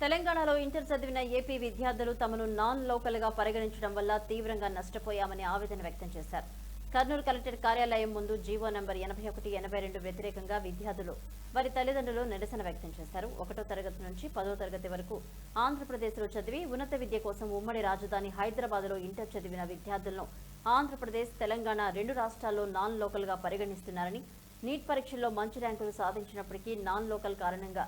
తెలంగాణలో ఇంటర్ చదివిన ఏపీ విద్యార్థులు తమను నాన్ లోకల్గా పరిగణించడం వల్ల తీవ్రంగా నష్టపోయామని ఆవేదన వ్యక్తం చేశారు. కర్నూలు కలెక్టర్ కార్యాలయం ముందు జీవో నంబర్ ఎనభై ఒకటి ఎనభై రెండు వ్యతిరేకంగా విద్యార్థులు వారి తల్లిదండ్రులు నిరసన వ్యక్తం చేశారు. ఒకటో తరగతి నుంచి పదో తరగతి వరకు ఆంధ్రప్రదేశ్లో చదివి ఉన్నత విద్య కోసం ఉమ్మడి రాజధాని హైదరాబాద్లో ఇంటర్ చదివిన విద్యార్థులను ఆంధ్రప్రదేశ్ తెలంగాణ రెండు రాష్ట్రాల్లో నాన్ లోకల్గా పరిగణిస్తున్నారని నీట్ పరీక్షల్లో మంచి ర్యాంకులు సాధించినప్పటికీ నాన్ లోకల్ కారణంగా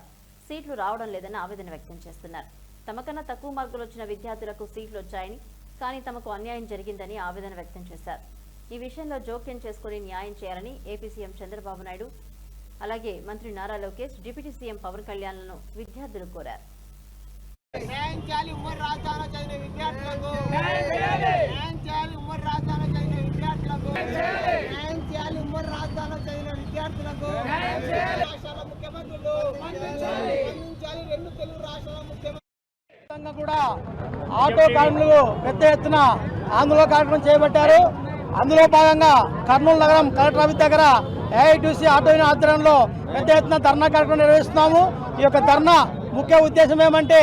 సీట్లు రావడం లేదని ఆవేదన వ్యక్తం చేస్తున్నారు. తమకన్నా తక్కువ మార్కులు వచ్చిన విద్యార్థులకు సీట్లు వచ్చాయని కానీ తమకు అన్యాయం జరిగిందని ఆవేదన వ్యక్తం చేశారు. ఈ విషయంలో జోక్యం చేసుకుని న్యాయం చేయాలని ఏపీ సీఎం చంద్రబాబు నాయుడు అలాగే మంత్రి నారా లోకేష్ డిప్యూటీ సీఎం పవన్ కళ్యాణ్లను విద్యార్థులు కోరారు. న్యాయం చేయాలి ఉమ్మడి రాజధానిలో చదివిన విద్యార్థులకు. న్యాయం చేయాలి. ఉమ్మడి రాజధానిలో చదివిన విద్యార్థులకు. న్యాయం చేయాలి. ఉమ్మడి రాజధానిలో చదివిన విద్యార్థులకు. కూడా ఆటో కార్మికులు పెద్ద ఎత్తున ఆందోళన కార్యక్రమం చేపట్టారు. అందులో భాగంగా కర్నూలు నగరం కలెక్టర్ ఆఫీస్ దగ్గర ఏఐటీసీ ఆటో యూనియన్ ఆధ్వర్యంలో పెద్ద ఎత్తున ధర్నా కార్యక్రమం నిర్వహిస్తున్నాము. ఈ యొక్క ధర్నా ముఖ్య ఉద్దేశం ఏమంటే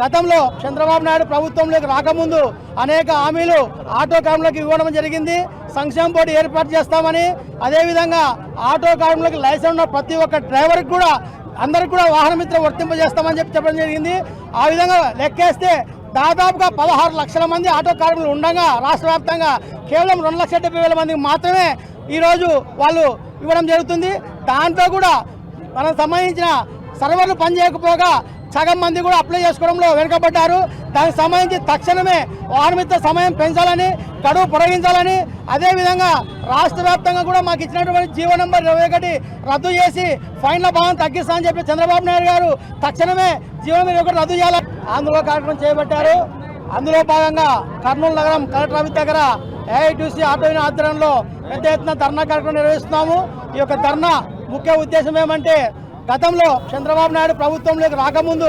గతంలో చంద్రబాబు నాయుడు ప్రభుత్వంలోకి రాకముందు అనేక హామీలు ఆటో కార్మికులకు ఇవ్వడం జరిగింది. సంక్షేమ బోర్డు ఏర్పాటు చేస్తామని అదేవిధంగా ఆటో కార్మికులకు లైసెన్స్ ఉన్న ప్రతి ఒక్క డ్రైవర్కి కూడా అందరికి కూడా వాహన మిత్ర వర్తింపజేస్తామని చెప్పి చెప్పడం జరిగింది. ఆ విధంగా లెక్కేస్తే దాదాపుగా పదహారు లక్షల మంది ఆటో కార్మికులు ఉండగా రాష్ట్ర వ్యాప్తంగా కేవలం రెండు లక్షల డెబ్బై వేల మందికి మాత్రమే ఈరోజు వాళ్ళు ఇవ్వడం జరుగుతుంది. దాంట్లో కూడా మనకు సంబంధించిన సర్వర్లు పనిచేయకపోగా సగం మంది కూడా అప్లై చేసుకోవడంలో వెనుకబడ్డారు. దానికి సంబంధించి తక్షణమే వాహనమిత్ర సమయం పెంచాలని గడువు పొడిగించాలని అదేవిధంగా రాష్ట్ర వ్యాప్తంగా కూడా మాకు ఇచ్చినటువంటి జీవో నెంబర్ ఇరవై ఒకటి రద్దు చేసి ఫైన్ల భావం తగ్గిస్తామని చెప్పి చంద్రబాబు నాయుడు గారు తక్షణమే జీవో నెంబర్ ఒకటి రద్దు చేయాలని ఆందోళన కార్యక్రమం చేపట్టారు. అందులో భాగంగా కర్నూలు నగరం కలెక్టర్ ఆఫీస్ దగ్గర ఏఐటీసీ ఆటో ఆధ్వర్యంలో పెద్ద ఎత్తున ధర్నా కార్యక్రమం నిర్వహిస్తున్నాము. ఈ యొక్క ధర్నా ముఖ్య ఉద్దేశం ఏమంటే గతంలో చంద్రబాబు నాయుడు ప్రభుత్వంలోకి రాకముందు